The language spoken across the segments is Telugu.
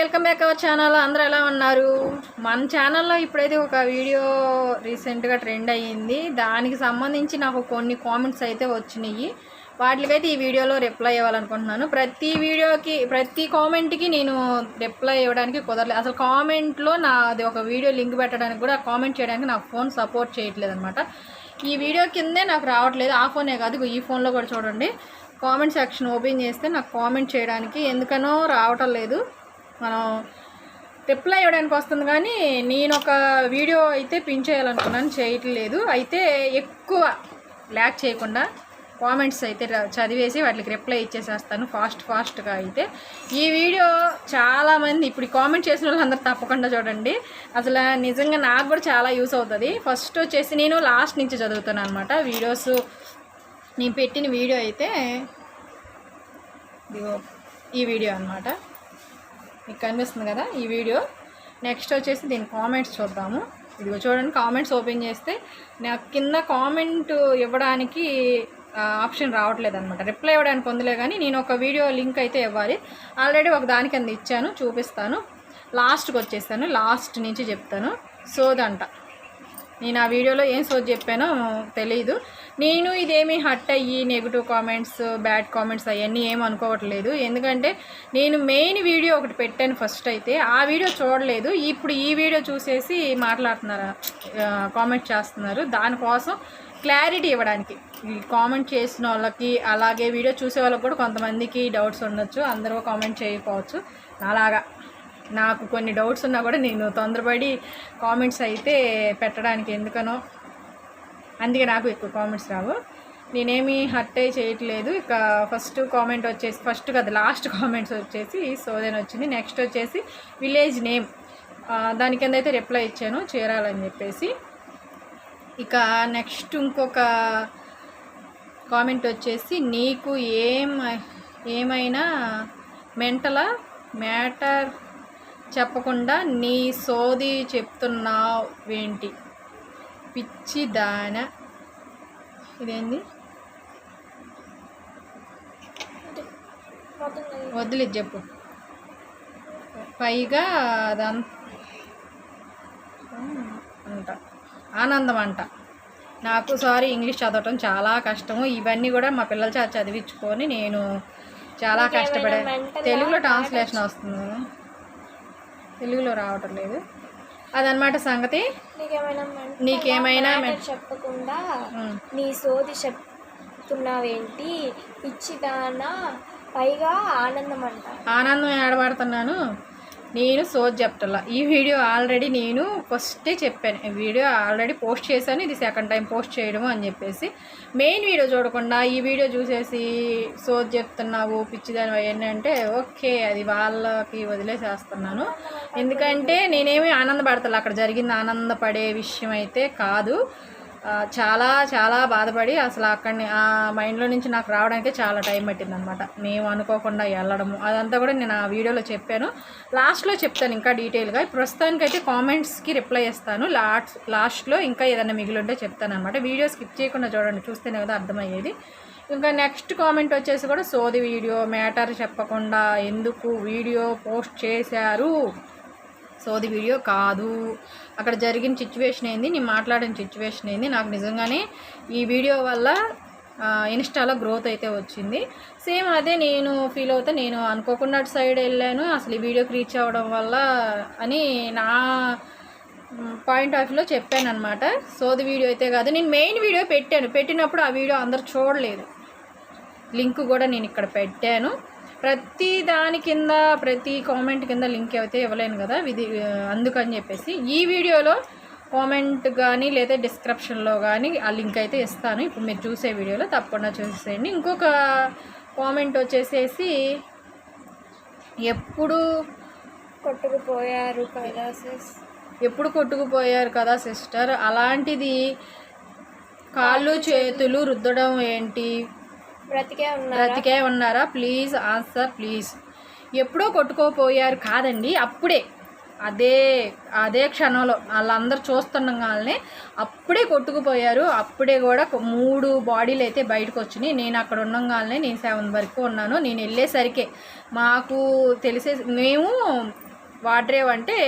Welcome back our channel. అందరూ ఎలా ఉన్నారు? మన ఛానల్లో ఇప్పుడైతే ఒక వీడియో రీసెంట్గా ట్రెండ్ అయ్యింది. దానికి సంబంధించి నాకు కొన్ని కామెంట్స్ అయితే వచ్చినాయి. వాటికైతే ఈ వీడియోలో రిప్లై ఇవ్వాలనుకుంటున్నాను. ప్రతి వీడియోకి ప్రతి కామెంట్కి నేను రిప్లై ఇవ్వడానికి కుదరలేదు. అసలు కామెంట్లో నాది ఒక వీడియో లింక్ పెట్టడానికి కూడా కామెంట్ చేయడానికి నా ఫోన్ సపోర్ట్ చేయట్లేదు అనమాట ఈ వీడియో కిందే నాకు రావట్లేదు. ఆ ఫోనే కాదు ఈ ఫోన్లో కూడా చూడండి. కామెంట్ సెక్షన్ ఓపెన్ చేస్తే నాకు కామెంట్ చేయడానికి ఎందుకనో రావటం లేదు. మనం రిప్లై ఇవ్వడానికి వస్తుంది కానీ నేను ఒక వీడియో అయితే పిన్ చేయాలనుకున్నాను చేయట్లేదు. అయితే ఎక్కువ ల్యాక్ చేయకుండా కామెంట్స్ అయితే చదివేసి వాటికి రిప్లై ఇచ్చేసేస్తాను ఫాస్ట్ ఫాస్ట్గా అయితే. ఈ వీడియో చాలామంది ఇప్పుడు కామెంట్ చేసిన వాళ్ళందరూ తప్పకుండా చూడండి. అసలు నిజంగా నాకు కూడా చాలా యూస్ అవుతుంది. ఫస్ట్ వచ్చేసి నేను లాస్ట్ నుంచి చదువుతాను అనమాట వీడియోస్ నేను పెట్టిన వీడియో అయితే ఇదిగో ఈ వీడియో అన్నమాట. మీకు కనిపిస్తుంది కదా ఈ వీడియో. నెక్స్ట్ వచ్చేసి దీని కామెంట్స్ చూద్దాము. ఇదిగో చూడండి కామెంట్స్ ఓపెన్ చేస్తే నాకు కింద కామెంట్ ఇవ్వడానికి ఆప్షన్ రావట్లేదు అనమాట రిప్లై ఇవ్వడానికి పొందలే కానీ నేను ఒక వీడియో లింక్ అయితే ఇవ్వాలి. ఆల్రెడీ ఒక దాని కింద ఇచ్చాను చూపిస్తాను. లాస్ట్కి వచ్చేసాను లాస్ట్ నుంచి చెప్తాను. సోదంట. నేను ఆ వీడియోలో ఏం సోది చెప్పానో తెలియదు నేను ఇదేమి హట్ అయ్యి నెగిటివ్ కామెంట్స్ బ్యాడ్ కామెంట్స్ అవన్నీ ఏం అనుకోవట్లేదు. ఎందుకంటే నేను మెయిన్ వీడియో ఒకటి పెట్టాను ఫస్ట్ అయితే. ఆ వీడియో చూడలేదు. ఇప్పుడు ఈ వీడియో చూసేసి మాట్లాడుతున్నారు కామెంట్ చేస్తున్నారు. దానికోసం క్లారిటీ ఇవ్వడానికి. ఈ కామెంట్ చేసిన వాళ్ళకి అలాగే వీడియో చూసే వాళ్ళకి కూడా కొంతమందికి డౌట్స్ ఉండొచ్చు. అందరూ కామెంట్ చేయకపోవచ్చు. అలాగా. నాకు కొన్ని డౌట్స్ ఉన్నా కూడా నేను తొందరపడి కామెంట్స్ అయితే పెట్టడానికి ఎందుకనో అందుకే నాకు ఎక్కువ కామెంట్స్ రావు. నేనేమి హర్ట్ అయి చేయట్లేదు. ఇక ఫస్ట్ కామెంట్ వచ్చేసి ఫస్ట్ కదా లాస్ట్ కామెంట్స్ వచ్చేసి సోదన్ వచ్చింది. నెక్స్ట్ వచ్చేసి విలేజ్ నేమ్. దాని కింద అయితే రిప్లై ఇచ్చాను చేరాలని చెప్పేసి. ఇక నెక్స్ట్ ఇంకొక కామెంట్ వచ్చేసి నీకు ఏం ఏమైనా మెంటలా? మ్యాటర్ చెప్పకుండా నీ సోది చెప్తున్నావేంటి? పిచ్చి దాన. ఇదేంది? వదిలే చెప్పు. పైగా అదంత అంట. ఆనందం అంట. నాకు సారీ ఇంగ్లీష్ చదవటం చాలా కష్టము. ఇవన్నీ కూడా మా పిల్లల చేత చదివించుకొని నేను చాలా కష్టపడే తెలుగులో ట్రాన్స్లేషన్ వస్తుంది. తెలుగులో రావటం లేదు. అదనమాట సంగతి. నీకేమైనా చెప్పకుండా. నీ సోది చెప్తున్నావేంటి? పిచ్చిదానా పైగా ఆనందం అంట. ఆనందం ఏడబడుతున్నాను? నేను సోజ్ చెప్తలా ఈ వీడియో ఆల్రెడీ నేను ఫస్టే చెప్పాను. ఈ వీడియో ఆల్రెడీ పోస్ట్ చేశాను. ఇది సెకండ్ టైం పోస్ట్ చేయడము అని చెప్పేసి. మెయిన్ వీడియో చూడకుండా ఈ వీడియో చూసేసి సోజ్ చెప్తున్నావు పిచ్చిదాని అవన్నీ అంటే ఓకే అది వాళ్ళకి వదిలేసేస్తున్నాను. ఎందుకంటే నేనేమి ఆనందపడతాను అక్కడ జరిగింది ఆనందపడే విషయం అయితే కాదు. చాలా చాలా బాధపడి అసలు అక్కడిని ఆ మైండ్లో నుంచి నాకు రావడానికి చాలా టైం పట్టిందనమాట. మేము అనుకోకుండా వెళ్ళడము అదంతా కూడా నేను ఆ వీడియోలో చెప్పాను. లాస్ట్లో చెప్తాను ఇంకా డీటెయిల్గా. ప్రస్తుతానికైతే కామెంట్స్కి రిప్లై ఇస్తాను. లాస్ట్ లాస్ట్లో ఇంకా ఏదైనా మిగిలి ఉంటే చెప్తాను అనమాట వీడియో స్కిప్ చేయకుండా చూడండి. చూస్తేనే కదా అర్థమయ్యేది. ఇంకా నెక్స్ట్ కామెంట్ వచ్చేసి కూడా సోది వీడియో. మ్యాటర్ చెప్పకుండా ఎందుకు వీడియో పోస్ట్ చేశారు? సోది వీడియో కాదు. అక్కడ జరిగిన సిచ్యువేషన్ ఏంది? నేను మాట్లాడిన సిచ్యువేషన్ ఏంది? నాకు నిజంగానే ఈ వీడియో వల్ల ఇన్స్టాలో గ్రోత్ అయితే వచ్చింది. సేమ్ అదే నేను ఫీల్ అవుతా. నేను అనుకోకుండా అటు సైడ్ వెళ్ళాను. అసలు ఈ వీడియోకి రీచ్ అవ్వడం వల్ల అని నా పాయింట్ ఆఫ్ వ్యూలో చెప్పాను అనమాట సోది వీడియో అయితే కాదు. నేను మెయిన్ వీడియో పెట్టాను. పెట్టినప్పుడు ఆ వీడియో అందరు చూడలేదు. లింక్ కూడా నేను ఇక్కడ పెట్టాను. ప్రతి దాని కింద ప్రతి కామెంట్ కింద లింక్ అయితే ఇవ్వలేను కదా? ఇది అందుకని చెప్పేసి ఈ వీడియోలో కామెంట్ కానీ లేదా డిస్క్రిప్షన్లో కానీ ఆ లింక్ అయితే ఇస్తాను. ఇప్పుడు మీరు చూసే వీడియోలో తప్పకుండా చూసేయండి. ఇంకొక కామెంట్ వచ్చేసేసి ఎప్పుడు కొట్టుకుపోయారు కైలాసెస్ ఎప్పుడు కొట్టుకుపోయారు కదా సిస్టర్ అలాంటిది కాళ్ళు చేతులు రుద్దడం ఏంటి? బ్రతికే ఉన్నారా? బ్రతికే ఉన్నారా? Please answer please. ఎప్పుడో కొట్టుకోపోయారు కాదండి అప్పుడే. అదే అదే క్షణంలో. వాళ్ళందరూ చూస్తుండగానే అప్పుడే కొట్టుకుపోయారు. అప్పుడే కూడా మూడు బాడీలు అయితే బయటకు వచ్చినాయి నేను అక్కడ ఉండగానే నేను సెవెన్ వరకు ఉన్నాను. నేను వెళ్ళేసరికే మాకు తెలిసే మేము వాడ్రేవ్ అంటే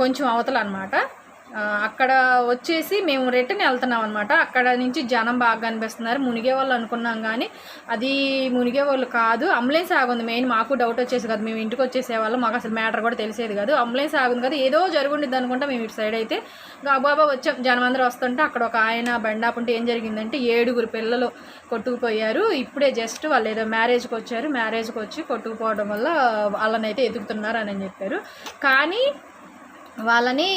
కొంచెం అవతల అనమాట అక్కడ వచ్చేసి మేము రిటర్న్ వెళ్తున్నాం అనమాట అక్కడ నుంచి జనం బాగా కనిపిస్తున్నారు. మునిగే వాళ్ళు అనుకున్నాం కానీ అది మునిగే వాళ్ళు కాదు. అంబులెన్స్ ఆగుంది మెయిన్. మాకు డౌట్ వచ్చేసి కదా. మేము ఇంటికి వచ్చేసేవాళ్ళం మాకు అసలు మ్యాటర్ కూడా తెలిసేది కాదు. అంబులెన్స్ ఆగుంది కదా. ఏదో జరుగుండిద్ది అనుకుంటా మేము ఇటు సైడ్ అయితే. గాబాబా వచ్చాం. జనం అందరూ వస్తుంటే అక్కడ ఒక ఆయన బండాపుంటే ఏం జరిగిందంటే ఏడుగురు పిల్లలు కొట్టుకుపోయారు. ఇప్పుడే జస్ట్ వాళ్ళు ఏదో మ్యారేజ్కి వచ్చారు. మ్యారేజ్కి వచ్చి కొట్టుకుపోవడం వల్ల వాళ్ళనైతే ఎదుగుతున్నారు అని చెప్పారు. కానీ వాళ్ళని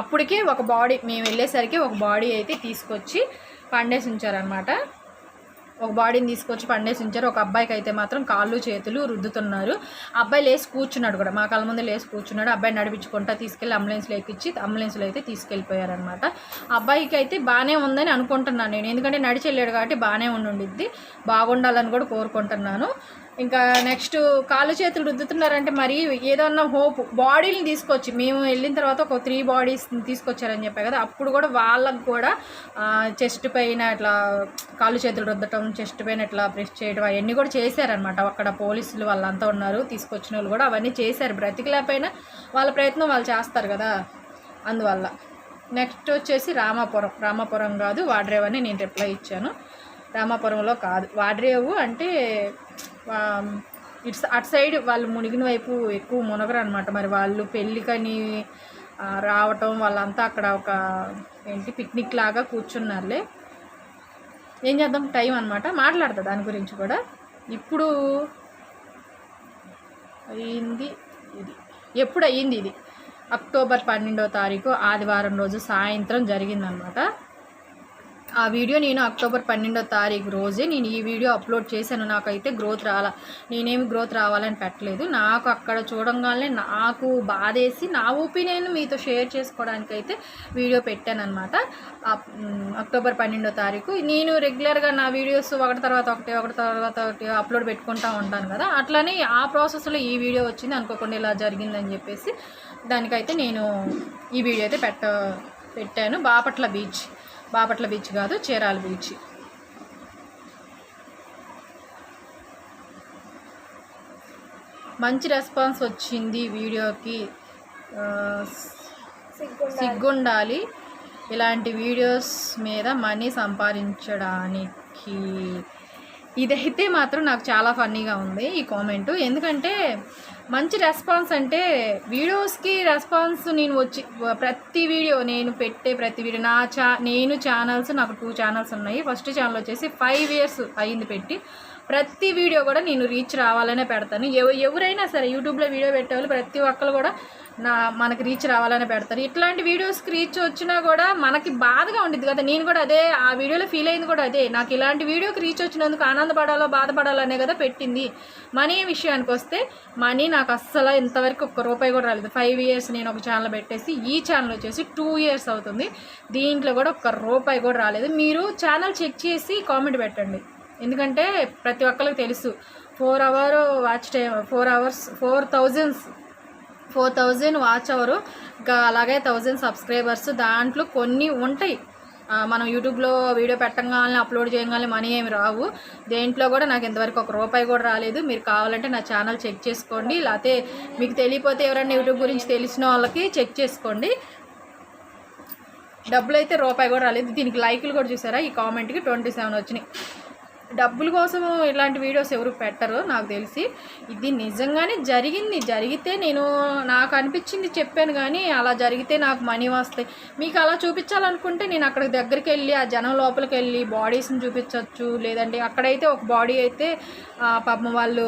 అప్పటికి అప్పటికే ఒక బాడీ మేము వెళ్ళేసరికి ఒక బాడీ అయితే తీసుకొచ్చి పండేసి ఉంచారనమాట ఒక బాడీని తీసుకొచ్చి పండేసి ఉంచారు ఒక అబ్బాయికి అయితే మాత్రం కాళ్ళు చేతులు రుద్దుతున్నారు. అబ్బాయి లేచి కూర్చున్నాడు కూడా. మా కళ్ళ ముందు లేచి కూర్చున్నాడు. అబ్బాయి నడిపించుకుంటా తీసుకెళ్ళి అంబులెన్స్లో ఎక్కించి అంబులెన్స్లో అయితే తీసుకెళ్ళిపోయారనమాట అబ్బాయికి అయితే బాగానే ఉందని అనుకుంటున్నాను నేను. ఎందుకంటే నడిచి వెళ్ళాడు కాబట్టి బాగానే ఉండుండిద్ది. బాగుండాలని కూడా కోరుకుంటున్నాను. ఇంకా నెక్స్ట్ కాళ్ళు చేతులు రుద్దుతున్నారంటే మరి ఏదన్నా హోప్. బాడీని తీసుకొచ్చి మేము వెళ్ళిన తర్వాత ఒక త్రీ బాడీస్ తీసుకొచ్చారని చెప్పా కదా అప్పుడు కూడా వాళ్ళకు కూడా చెస్ట్ పైన ఇట్లా కాళ్ళు చేతులు రుద్దటం చెస్ట్ పైన ఇట్లా ప్రెస్ చేయడం అవన్నీ కూడా చేశారనమాట అక్కడ పోలీసులు వాళ్ళంతా ఉన్నారు తీసుకొచ్చిన వాళ్ళు కూడా అవన్నీ చేశారు. బ్రతికలేకపోయినా వాళ్ళ ప్రయత్నం వాళ్ళు చేస్తారు కదా అందువల్ల. నెక్స్ట్ వచ్చేసి రామాపురం. రామాపురం కాదు వాడ్రేవ్ అని నేను రిప్లై ఇచ్చాను. రామాపురంలో కాదు. వాడ్రేవు అంటే ఇట్స్ అటు సైడ్ వాళ్ళు మునిగిన వైపు ఎక్కువ మునగరు అనమాట మరి వాళ్ళు పెళ్ళికని రావటం వాళ్ళంతా అక్కడ ఒక ఏంటి పిక్నిక్ లాగా కూర్చున్నారులే. ఏం చేద్దాం? టైం అనమాట మాట్లాడతా దాని గురించి కూడా. ఇప్పుడు అయింది ఇది. ఎప్పుడు అయ్యింది ఇది? అక్టోబర్ పన్నెండో తారీఖు ఆదివారం రోజు సాయంత్రం జరిగిందనమాట ఆ వీడియో నేను అక్టోబర్ పన్నెండో తారీఖు రోజే నేను ఈ వీడియో అప్లోడ్ చేశాను. నాకైతే గ్రోత్ రాలా. నేనేమి గ్రోత్ రావాలని పెట్టలేదు. నాకు అక్కడ చూడంగానే నాకు బాధేసి నా ఒపీనియన్ మీతో షేర్ చేసుకోవడానికి అయితే వీడియో పెట్టాను అనమాట అక్టోబర్ పన్నెండో తారీఖు. నేను రెగ్యులర్గా నా వీడియోస్ ఒకటి తర్వాత ఒకటి ఒకటి తర్వాత ఒకటి అప్లోడ్ పెట్టుకుంటూ ఉంటాను కదా. అట్లనే ఆ ప్రాసెస్లో ఈ వీడియో వచ్చింది. అనుకోకుండా ఇలా జరిగిందని చెప్పేసి దానికైతే నేను ఈ వీడియో అయితే పెట్ట పెట్టాను. బాపట్ల బీచ్ బాపట్ల బీచ్ కాదు చీరాల బీచ్. మంచి రెస్పాన్స్ వచ్చింది వీడియోకి. సిగ్గుండాలి సిగ్గుండాలి. ఇలాంటి వీడియోస్ మీద మనీ సంపాదించడానికి. ఇదైతే మాత్రం నాకు చాలా ఫన్నీగా ఉంది ఈ కామెంట్. ఎందుకంటే మంచి రెస్పాన్స్ అంటే వీడియోస్కి రెస్పాన్స్ నేను వచ్చి ప్రతి వీడియో నేను పెట్టే ప్రతి వీడియో నా చా నేను ఛానల్స్ నాకు టూ ఛానల్స్ ఉన్నాయి. ఫస్ట్ ఛానల్ వచ్చేసి ఫైవ్ ఇయర్స్ అయింది పెట్టి. ప్రతి వీడియో కూడా నేను రీచ్ రావాలనే పెడతాను. ఎవ ఎవరైనా సరే యూట్యూబ్లో వీడియో పెట్టేవాళ్ళు ప్రతి ఒక్కరు కూడా నా మనకి రీచ్ రావాలనే పెడతారు. ఇట్లాంటి వీడియోస్కి రీచ్ వచ్చినా కూడా మనకి బాధగా ఉండిద్ది కదా. నేను కూడా అదే ఆ వీడియోలో ఫీల్ అయింది కూడా అదే. నాకు ఇలాంటి వీడియోకి రీచ్ వచ్చినందుకు ఆనందపడాలో బాధపడాలో అనే కదా పెట్టింది. మనీ విషయానికి వస్తే మనీ నాకు అస్సలు ఇంతవరకు ఒక్క రూపాయి కూడా రాలేదు. ఫైవ్ ఇయర్స్ నేను ఒక ఛానల్ పెట్టేసి ఈ ఛానల్ వచ్చేసి టూ ఇయర్స్ అవుతుంది. దీంట్లో కూడా ఒక్క రూపాయి కూడా రాలేదు. మీరు ఛానల్ చెక్ చేసి కామెంట్ పెట్టండి. ఎందుకంటే ప్రతి ఒక్కరికి తెలుసు. Four hour watch time four hours four thousands four thousand watch hour ఇంకా అలాగే థౌజండ్ సబ్స్క్రైబర్స్ దాంట్లో కొన్ని ఉంటాయి. మనం యూట్యూబ్లో వీడియో పెట్టగానే అప్లోడ్ చేయగానే మనీ ఏమి రావు. దేంట్లో కూడా నాకు ఇంతవరకు ఒక రూపాయి కూడా రాలేదు. మీరు కావాలంటే నా ఛానల్ చెక్ చేసుకోండి. లేకపోతే మీకు తెలియపోతే ఎవరైనా యూట్యూబ్ గురించి తెలిసిన వాళ్ళకి చెక్ చేసుకోండి. డబ్బులు అయితే రూపాయి కూడా రాలేదు. దీనికి లైకులు కూడా చూసారా? ఈ కామెంట్కి ట్వంటీ సెవెన్ వచ్చినాయి. డబ్బుల కోసం ఇలాంటి వీడియోస్ ఎవరు పెట్టరు నాకు తెలిసి. ఇది నిజంగానే జరిగింది. జరిగితే నేను నాకు అనిపించింది చెప్పాను కానీ అలా జరిగితే నాకు మనీ వస్తాయి. మీకు అలా చూపించాలనుకుంటే నేను అక్కడ దగ్గరికి వెళ్ళి ఆ జనం లోపలికి వెళ్ళి బాడీస్ని చూపించవచ్చు లేదంటే అక్కడైతే ఒక బాడీ అయితే పాపం వాళ్ళు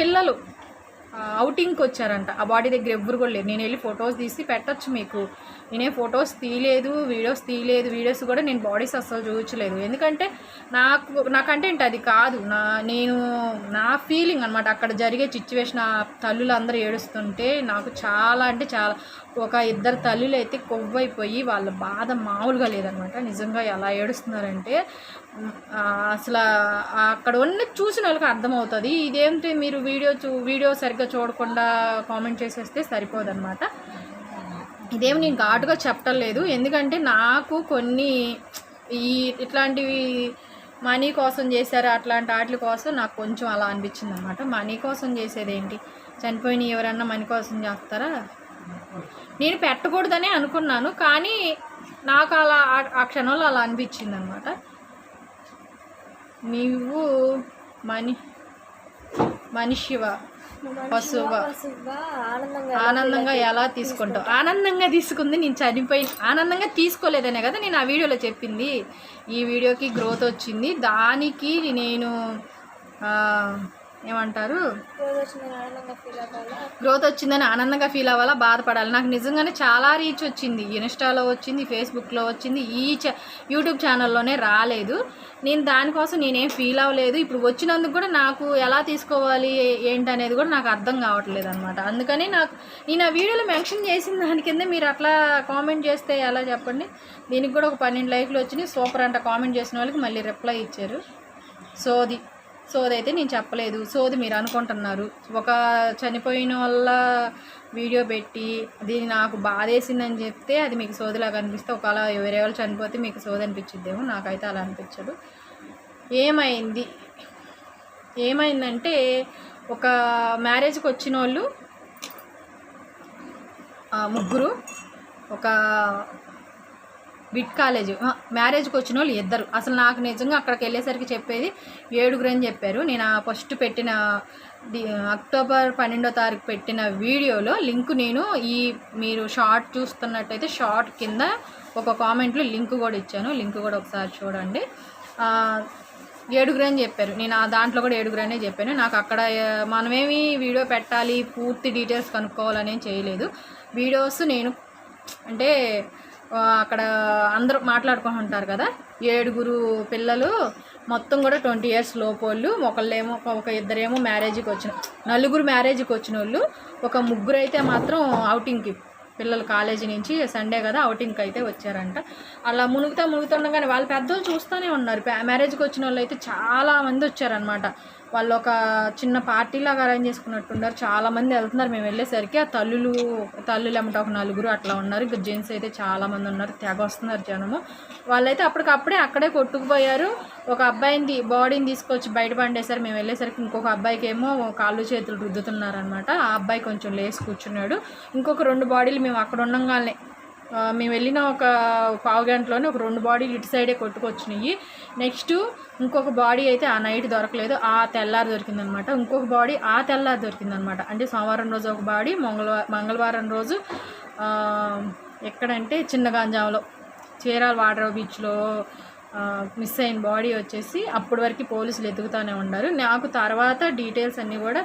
పిల్లలు అవుటింగ్కి వచ్చారంట. ఆ బాడీ దగ్గర ఎవ్వరు కూడా లేరు. నేను వెళ్ళి ఫొటోస్ తీసి పెట్టచ్చు మీకు. నేనే ఫొటోస్ తీయలేదు వీడియోస్ తీయలేదు వీడియోస్ కూడా నేను బాడీస్ అస్సలు చూపించలేదు. ఎందుకంటే నాకు నా కంటెంట్ అది కాదు. నా నేను నా ఫీలింగ్ అనమాట అక్కడ జరిగే సిచ్యువేషన్ ఆ తల్లులందరూ ఏడుస్తుంటే నాకు చాలా అంటే చాలా ఒక ఇద్దరు తల్లులు అయితే కొవ్వైపోయి వాళ్ళ బాధ మామూలుగా లేదనమాట నిజంగా ఎలా ఏడుస్తున్నారంటే అసలు అక్కడ ఉన్న చూసిన వాళ్ళకి అర్థమవుతుంది. ఇదేంటి మీరు వీడియో చూ వీడియో సరిగ్గా చూడకుండా కామెంట్ చేసేస్తే సరిపోదన్నమాట. ఇదేమి నేను ఘాటుగా చెప్పటం లేదు. ఎందుకంటే నాకు కొన్ని ఈ ఇట్లాంటివి మనీ కోసం చేశారు అట్లాంటి వాటి కోసం నాకు కొంచెం అలా అనిపించింది అనమాట మనీ కోసం చేసేది ఏంటి చనిపోయిన ఎవరన్నా మనీ కోసం చేస్తారా? నేను పెట్టకూడదనే అనుకున్నాను కానీ నాకు అలా ఆ- ఆ క్షణంలో అలా అనిపించింది అనమాట నీవు మని మనిషివా? పశువా? పశువా ఆనందంగా ఎలా తీసుకుంటావు? ఆనందంగా తీసుకుంది నేను చనిపోయి ఆనందంగా తీసుకోలేదనే కదా నేను ఆ వీడియోలో చెప్పింది. ఈ వీడియోకి గ్రోత్ వచ్చింది. దానికి నేను ఏమంటారు? గ్రోత్ వచ్చిందని ఆనందంగా ఫీల్ అవ్వాలా? బాధపడాలి. నాకు నిజంగానే చాలా రీచ్ వచ్చింది. ఇన్స్టాలో వచ్చింది ఫేస్బుక్లో వచ్చింది. ఈ యూట్యూబ్ ఛానల్లోనే రాలేదు. నేను దానికోసం నేనేం ఫీల్ అవ్వలేదు. ఇప్పుడు వచ్చినందుకు కూడా నాకు ఎలా తీసుకోవాలి ఏంటనేది కూడా నాకు అర్థం కావట్లేదు అనమాట అందుకని నాకు నేను ఆ వీడియోలో మెన్షన్ చేసిన దాని కింద మీరు అట్లా కామెంట్ చేస్తే ఎలా చెప్పండి? దీనికి కూడా ఒక పన్నెండు లైక్లు వచ్చినాయి. సూపర్ అంట. కామెంట్ చేసిన వాళ్ళకి మళ్ళీ రిప్లై ఇచ్చారు. సోది సోది అయితే నేను చెప్పలేదు. సోది మీరు అనుకుంటున్నారు. ఒక చనిపోయిన వాళ్ళ వీడియో పెట్టి దీన్ని నాకు బాధేసిందని చెప్తే అది మీకు సోదిలాగా అనిపిస్తే ఒకవేళ వేరే వాళ్ళు చనిపోతే మీకు సోది అనిపించిద్దేమో. నాకైతే అలా అనిపించదు. ఏమైంది? ఏమైందంటే ఒక మ్యారేజ్కి వచ్చిన వాళ్ళు ముగ్గురు ఒక బిట్ కాలేజ్. మ్యారేజ్కి వచ్చిన వాళ్ళు ఇద్దరు. అసలు నాకు నిజంగా అక్కడికి వెళ్ళేసరికి చెప్పేది ఏడుగురు అని చెప్పారు. నేను ఆ ఫస్ట్ పెట్టిన అక్టోబర్ పన్నెండో తారీఖు పెట్టిన వీడియోలో లింక్ నేను ఈ మీరు షార్ట్ చూస్తున్నట్టయితే షార్ట్ కింద ఒక కామెంట్లో లింక్ కూడా ఇచ్చాను. లింక్ కూడా ఒకసారి చూడండి. ఏడుగురు అని చెప్పారు. నేను ఆ దాంట్లో కూడా ఏడుగురు అనే చెప్పాను. నాకు అక్కడ మనమేమి వీడియో పెట్టాలి పూర్తి డీటెయిల్స్ కనుక్కోవాలని చేయలేదు. వీడియోస్ నేను అంటే అక్కడ అందరూ మాట్లాడుకుంటూ ఉంటారు కదా. ఏడుగురు పిల్లలు మొత్తం కూడా ట్వంటీ ఇయర్స్ లోపోళ్ళు ఒకళ్ళేమో ఒక- ఒక ఇద్దరేమో మ్యారేజ్కి వచ్చిన నలుగురు మ్యారేజ్కి వచ్చిన వాళ్ళు ఒక ముగ్గురు అయితే మాత్రం అవుటింగ్కి పిల్లలు కాలేజీ నుంచి సండే కదా అవుటింగ్కి అయితే వచ్చారంట. అలా మునుగుతా మునుగుతుండగానే వాళ్ళు పెద్దోళ్ళు చూస్తూనే ఉన్నారు. మ్యారేజ్కి వచ్చిన వాళ్ళు అయితే చాలా మంది వచ్చారనమాట వాళ్ళు ఒక చిన్న పార్టీలాగా అరేంజ్ చేసుకున్నట్టున్నారు చాలా మంది వెళ్తున్నారు. మేము వెళ్ళేసరికి ఆ తల్లులు తల్లులు ఏమంటే ఒక నలుగురు అట్లా ఉన్నారు. ఇంకా జెంట్స్ అయితే చాలామంది ఉన్నారు. తెగ వస్తున్నారు జనము. వాళ్ళైతే అప్పటికప్పుడే అక్కడే కొట్టుకుపోయారు. ఒక అబ్బాయిని బాడీని తీసుకొచ్చి బయట పండేశారు మేము వెళ్ళేసరికి ఇంకొక అబ్బాయికి ఏమో కాళ్ళు చేతులు రుద్దుతున్నారనమాట ఆ అబ్బాయి కొంచెం లేసి కూర్చున్నాడు. ఇంకొక రెండు బాడీలు మేము అక్కడ ఉండంగానే మేము వెళ్ళిన ఒక పావు గంటలోనే ఒక రెండు బాడీలు ఇటు సైడే కొట్టుకొచ్చినాయి నెక్స్ట్ ఇంకొక బాడీ అయితే ఆ నైట్ దొరకలేదు ఆ తెల్లారి దొరికిందనమాట. ఇంకొక బాడీ ఆ తెల్లారి దొరికిందనమాట. అంటే సోమవారం రోజు ఒక బాడీ మంగళవారం మంగళవారం రోజు ఎక్కడంటే చిన్న గంజాంలో చీరాల వాటర్ బీచ్లో మిస్ అయిన బాడీ వచ్చేసి అప్పటి వరకు పోలీసులు ఎదుగుతూనే ఉన్నారు నాకు తర్వాత డీటెయిల్స్ అన్నీ కూడా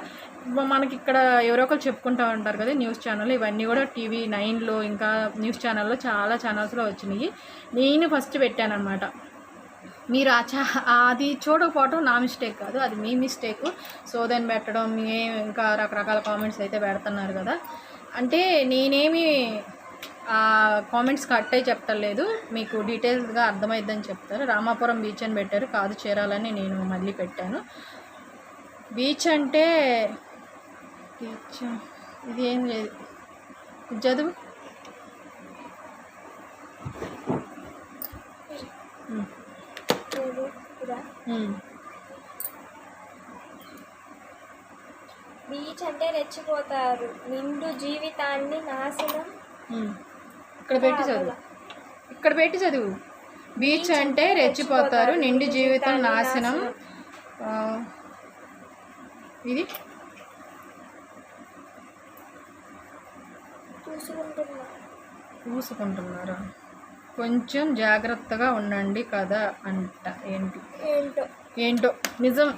మనకి ఇక్కడ ఎవరో ఒకరు చెప్పుకుంటూ ఉంటారు కదా న్యూస్ ఛానల్ ఇవన్నీ కూడా టీవీ నైన్లో ఇంకా న్యూస్ ఛానల్లో చాలా ఛానల్స్లో వచ్చినాయి. నేను ఫస్ట్ పెట్టాను మీరు ఆ చా అది చూడకపోవటం నా మిస్టేక్ కాదు అది మీ మిస్టేక్. సోదని పెట్టడం మీ ఇంకా రకరకాల కామెంట్స్ అయితే పెడుతున్నారు కదా. అంటే నేనేమి కామెంట్స్ కట్ అయి చెప్తలేదు. మీకు డీటెయిల్స్గా అర్థమైద్దని చెప్తారు. రామాపురం బీచ్ అని పెట్టారు. కాదు చేరాలని నేను మళ్ళీ పెట్టాను. బీచ్ అంటే బీచ్ ఇది ఏం లేదు. చదువు. బీచ్ అంటే రెచ్చిపోతారు. నిండు జీవితాన్ని నాశనం. ఇక్కడ పెట్టి చదువు. ఇక్కడ పెట్టి చదువు. బీచ్ అంటే రెచ్చిపోతారు నిండు జీవితం నాశనం. ఇది? చూసుకుంటున్నారా కొంచెం జాగ్రత్తగా ఉండండి కదా అంట. ఏంటి? ఏంటో? ఏంటో? నిజం.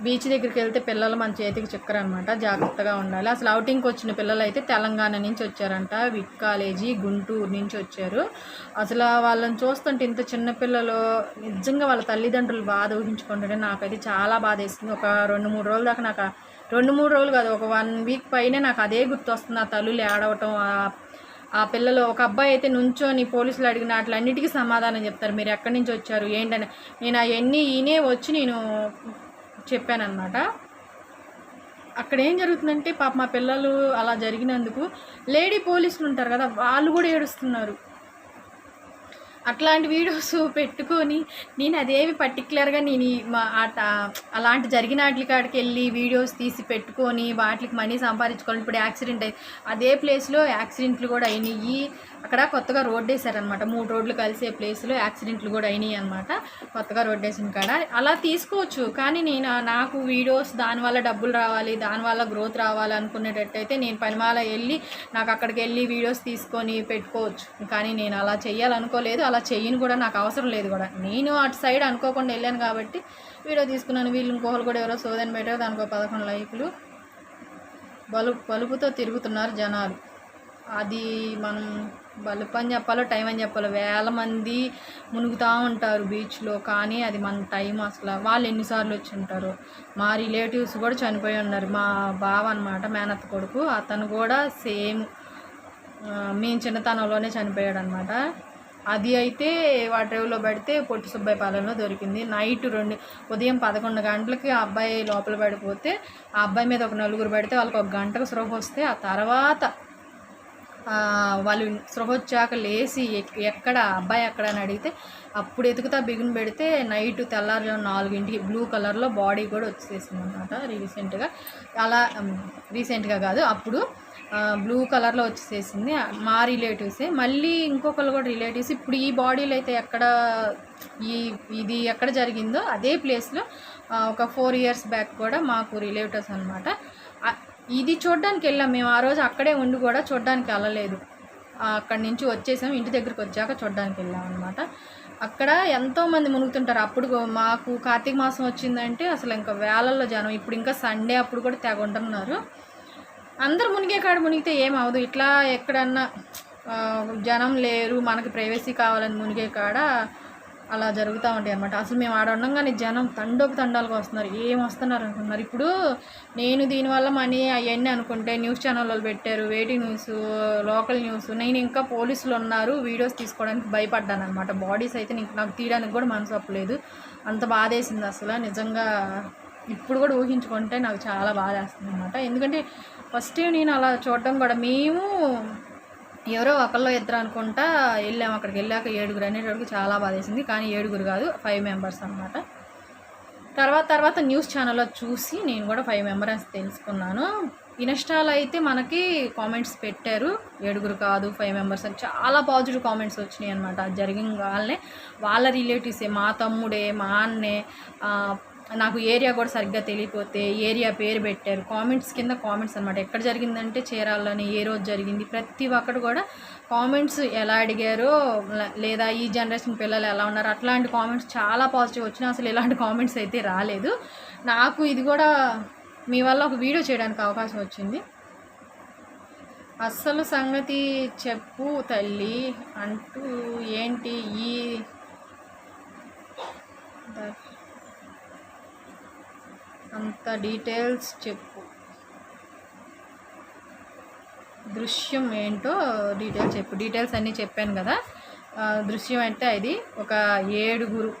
బీచ్ దగ్గరికి వెళ్తే పిల్లలు మన చేతికి చిక్కరు అనమాట జాగ్రత్తగా ఉండాలి. అసలు అవుటింగ్కి వచ్చిన పిల్లలు అయితే తెలంగాణ నుంచి వచ్చారంట. విట్ కాలేజీ గుంటూరు నుంచి వచ్చారు. అసలు వాళ్ళని చూస్తుంటే ఇంత చిన్న పిల్లలు నిజంగా వాళ్ళ తల్లిదండ్రులు బాధ ఊహించుకుంటుంటే నాకైతే చాలా బాధ వేస్తుంది ఒక రెండు మూడు రోజుల దాకా నాకు రెండు మూడు రోజులు కాదు ఒక వన్ వీక్ పైనే నాకు అదే గుర్తొస్తుంది. ఆ తల్లులు ఏడవటం ఆ- పిల్లలు ఒక అబ్బాయి అయితే నుంచొని పోలీసులు అడిగిన అన్నిటికీ సమాధానం చెప్తారు. మీరు ఎక్కడి నుంచి వచ్చారు? ఏంటని? నేను అవన్నీ ఈయనే వచ్చి నేను చెప్పానన్నమాట. అక్కడ ఏం జరుగుతుందంటే పాప మా పిల్లలు అలా జరిగినందుకు లేడీ పోలీసులు ఉంటారు కదా వాళ్ళు కూడా ఏడుస్తున్నారు. అట్లాంటి వీడియోస్ పెట్టుకొని నేను అదేమి పర్టికులర్గా నేను మా అట అలాంటి జరిగిన వాటి కాడికి వెళ్ళి వీడియోస్ తీసి పెట్టుకొని వాటికి మనీ సంపాదించుకోవాలి. ఇప్పుడు యాక్సిడెంట్ అయ్యి అదే ప్లేస్లో యాక్సిడెంట్లు కూడా అయినాయి. అక్కడ కొత్తగా రోడ్ వేసారనమాట. మూడు రోడ్లు కలిసే ప్లేస్లో యాక్సిడెంట్లు కూడా అయినాయి అనమాట. కొత్తగా రోడ్ వేసిన కాడ. అలా తీసుకోవచ్చు. కానీ నేను నాకు వీడియోస్ దానివల్ల డబ్బులు రావాలి దానివల్ల గ్రోత్ రావాలి అనుకునేటట్టయితే నేను పనిమాల వెళ్ళి నాకు అక్కడికి వెళ్ళి వీడియోస్ తీసుకొని పెట్టుకోవచ్చు. కానీ నేను అలా చెయ్యాలనుకోలేదు. అలా చెయ్యను కూడా నాకు అవసరం లేదు కూడా. నేను అటు సైడ్ అనుకోకుండా వెళ్ళాను కాబట్టి వీడియో తీసుకున్నాను. వీళ్ళు ఇంకోహలు కూడా ఎవరో సోదని పెట్టారు. దానికో పదకొండు లైకులు. బలు బలుపుతో తిరుగుతున్నారు జనాలు. అది మనం బలుపు అని చెప్పాలో టైం అని చెప్పాలో వేల మంది మునుగుతూ ఉంటారు బీచ్లో. కానీ అది మన టైం అసలు. వాళ్ళు ఎన్నిసార్లు వచ్చి ఉంటారు? మా రిలేటివ్స్ కూడా చనిపోయి ఉన్నారు. మా బావ అనమాట మేనత్త కొడుకు. అతను కూడా సేమ్. మేము చిన్నతనంలోనే చనిపోయాడు అనమాట అది అయితే వాటర్లో పడితే పొట్టి సుబ్బాయి పాలెంలో దొరికింది. నైట్ రెండు ఉదయం పదకొండు గంటలకి ఆ అబ్బాయి లోపల పడిపోతే ఆ అబ్బాయి మీద ఒక నలుగురు పడితే వాళ్ళకి ఒక గంటకు స్పృహ వస్తే ఆ తర్వాత వాళ్ళు స్పృహ వచ్చాక లేచి ఎక్- ఎక్కడ అబ్బాయి ఎక్కడ అని అడిగితే అప్పుడు ఎతుకుతా బిగుని పెడితే నైట్ తెల్లారుజాము నాలుగింటికి బ్లూ కలర్లో బాడీ కూడా వచ్చేసింది అనమాట రీసెంట్గా. అలా రీసెంట్గా కాదు అప్పుడు బ్లూ కలర్లో వచ్చేసేసింది మా రిలేటివ్సే మళ్ళీ ఇంకొకరు కూడా రిలేటివ్స్ ఇప్పుడు ఈ బాడీలో అయితే ఎక్కడ ఈ ఇది ఎక్కడ జరిగిందో అదే ప్లేస్లో ఒక ఫోర్ ఇయర్స్ బ్యాక్ కూడా మాకు రిలేటివ్స్ అనమాట ఇది చూడడానికి వెళ్ళాం. మేము ఆ రోజు అక్కడే ఉండి కూడా చూడడానికి వెళ్ళలేదు. అక్కడి నుంచి వచ్చేసాం. ఇంటి దగ్గరికి వచ్చాక చూడడానికి వెళ్ళాం అనమాట అక్కడ ఎంతోమంది మునుగుతుంటారు. అప్పుడు మాకు కార్తీక మాసం వచ్చిందంటే అసలు ఇంకా వేలల్లో జనం. ఇప్పుడు ఇంకా సండే అప్పుడు కూడా తెగ ఉంటున్నారు. అందరు మునిగే కాడ మునిగితే ఏం ఇట్లా ఎక్కడన్నా జనం లేరు మనకి ప్రైవసీ కావాలని మునిగే కాడ అలా జరుగుతూ ఉంటాయి అనమాట అసలు మేము ఆడ ఉండగానే జనం తండోపు తండాలుగా వస్తున్నారు. ఏం వస్తున్నారు అనుకుంటున్నారు ఇప్పుడు నేను దీనివల్ల మనీ అవన్నీ అనుకుంటే న్యూస్ ఛానల్లో పెట్టారు వేటి న్యూస్ లోకల్ న్యూస్. నేను ఇంకా పోలీసులు ఉన్నారు వీడియోస్ తీసుకోవడానికి భయపడ్డాను అనమాట బాడీస్ అయితే నీకు నాకు తీయడానికి కూడా మనసు అప్పలేదు అంత బాధేసింది అసలు. నిజంగా ఇప్పుడు కూడా ఊహించుకుంటే నాకు చాలా బాధ వేస్తుంది అనమాట ఎందుకంటే ఫస్ట్ నేను అలా చూడడం కూడా. మేము ఎవరో ఒకళ్ళో ఇద్దరు అనుకుంటా వెళ్ళాము అక్కడికి. వెళ్ళాక ఏడుగురు అనేటప్పుడు చాలా బాధ వేసింది. కానీ ఏడుగురు కాదు ఫైవ్ మెంబర్స్ అనమాట తర్వాత తర్వాత న్యూస్ ఛానల్లో చూసి నేను కూడా ఫైవ్ మెంబర్స్ తెలుసుకున్నాను. ఇన్స్టాలో అయితే మనకి కామెంట్స్ పెట్టారు. ఏడుగురు కాదు ఫైవ్ మెంబర్స్ అని. చాలా పాజిటివ్ కామెంట్స్ వచ్చినాయి అనమాట జరిగిన వాళ్ళనే వాళ్ళ రిలేటివ్సే మా తమ్ముడే మా అన్నే నాకు ఏరియా కూడా సరిగ్గా తెలియపోతే ఏరియా పేరు పెట్టారు. కామెంట్స్ కింద కామెంట్స్ అనమాట ఎక్కడ జరిగిందంటే చీరాలని ఏ రోజు జరిగింది? ప్రతి ఒక్కటి కూడా కామెంట్స్ ఎలా అడిగారో లేదా ఈ జనరేషన్ పిల్లలు ఎలా ఉన్నారు? అట్లాంటి కామెంట్స్ చాలా పాజిటివ్ వచ్చినా అసలు ఇలాంటి కామెంట్స్ అయితే రాలేదు. నాకు ఇది కూడా మీ వల్ల ఒక వీడియో చేయడానికి అవకాశం వచ్చింది. అస్సలు సంగతి చెప్పు తల్లి అంటూ ఏంటి ఈ అంత డీటెయిల్స్ చెప్పు. దృశ్యం ఏంటో డీటెయిల్స్ చెప్పు. డీటెయిల్స్ అన్నీ చెప్పాను కదా. దృశ్యం అంటే అది ఒక ఏడుగురు.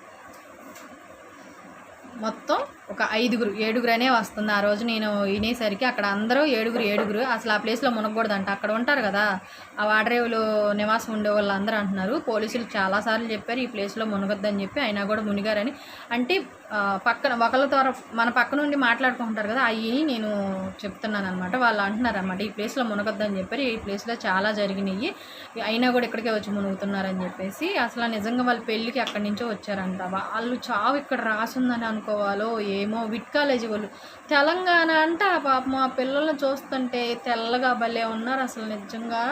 మొత్తం ఒక ఐదుగురు ఏడుగురు అనే వస్తుంది. ఆ రోజు నేను వినేసరికి అక్కడ అందరూ ఏడుగురు ఏడుగురు. అసలు ఆ ప్లేస్లో మునగకూడదంట. అక్కడ ఉంటారు కదా. ఆ వాడరేవులో నివాసం ఉండే వాళ్ళు అందరూ అంటున్నారు. పోలీసులు చాలాసార్లు చెప్పారు ఈ ప్లేస్లో మునగొద్దని చెప్పి. అయినా కూడా మునిగారని. అంటే పక్కన ఒకళ్ళ ద్వారా మన పక్క నుండి మాట్లాడుకుంటారు కదా అవి నేను చెప్తున్నాను అనమాట వాళ్ళు అంటున్నారు అనమాట ఈ ప్లేస్లో మునగొద్దని చెప్పారు. ఈ ప్లేస్లో చాలా జరిగినాయి. అయినా కూడా ఇక్కడికే వచ్చి మునుగుతున్నారని చెప్పేసి అసలు నిజంగా వాళ్ళ పెళ్ళికి అక్కడి నుంచో వచ్చారంట. వాళ్ళు చావు ఇక్కడ రాసుందని అనుకోవాలో ఏ ఏమో విట్ కాలేజీ వాళ్ళు. తెలంగాణ అంటే ఆ పాపం ఆ పిల్లల్ని చూస్తుంటే తెల్లగా భలే ఉన్నారు అసలు నిజంగా.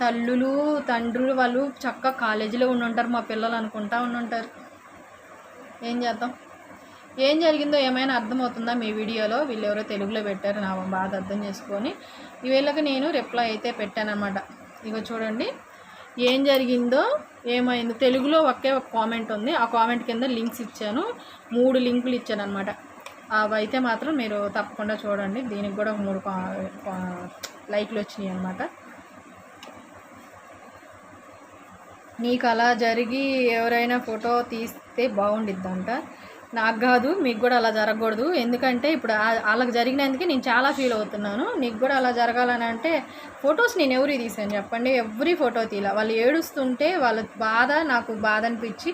తల్లులు తండ్రులు వాళ్ళు చక్కగా కాలేజీలో ఉండి ఉంటారు మా పిల్లలు అనుకుంటా ఉండి ఉంటారు. ఏం చేద్దాం? ఏం జరిగిందో ఏమైనా అర్థమవుతుందా మీ వీడియోలో? వీళ్ళు ఎవరో తెలుగులో పెట్టారు నా బాధ అర్థం చేసుకొని. ఈ వీళ్ళకి నేను రిప్లై అయితే పెట్టానమాట ఇగో చూడండి. ఏం జరిగిందో ఏమైందో తెలుగులో ఒకే ఒక కామెంట్ ఉంది. ఆ కామెంట్ కింద లింక్స్ ఇచ్చాను. మూడు లింకులు ఇచ్చాను అనమాట అవి అయితే మాత్రం మీరు తప్పకుండా చూడండి. దీనికి కూడా మూడు కా- లైక్లు వచ్చినాయి అనమాట నీకు అలా జరిగి ఎవరైనా ఫోటో తీస్తే బాగుండిద్దంట. నాకు కాదు మీకు కూడా అలా జరగకూడదు. ఎందుకంటే ఇప్పుడు వాళ్ళకి జరిగినందుకే నేను చాలా ఫీల్ అవుతున్నాను. నీకు కూడా అలా జరగాలని అంటే ఫొటోస్ నేను ఎవరి తీసాను చెప్పండి? ఎవ్రీ ఫోటో తీలా? వాళ్ళు ఏడుస్తుంటే వాళ్ళ బాధ నాకు బాధ అనిపించి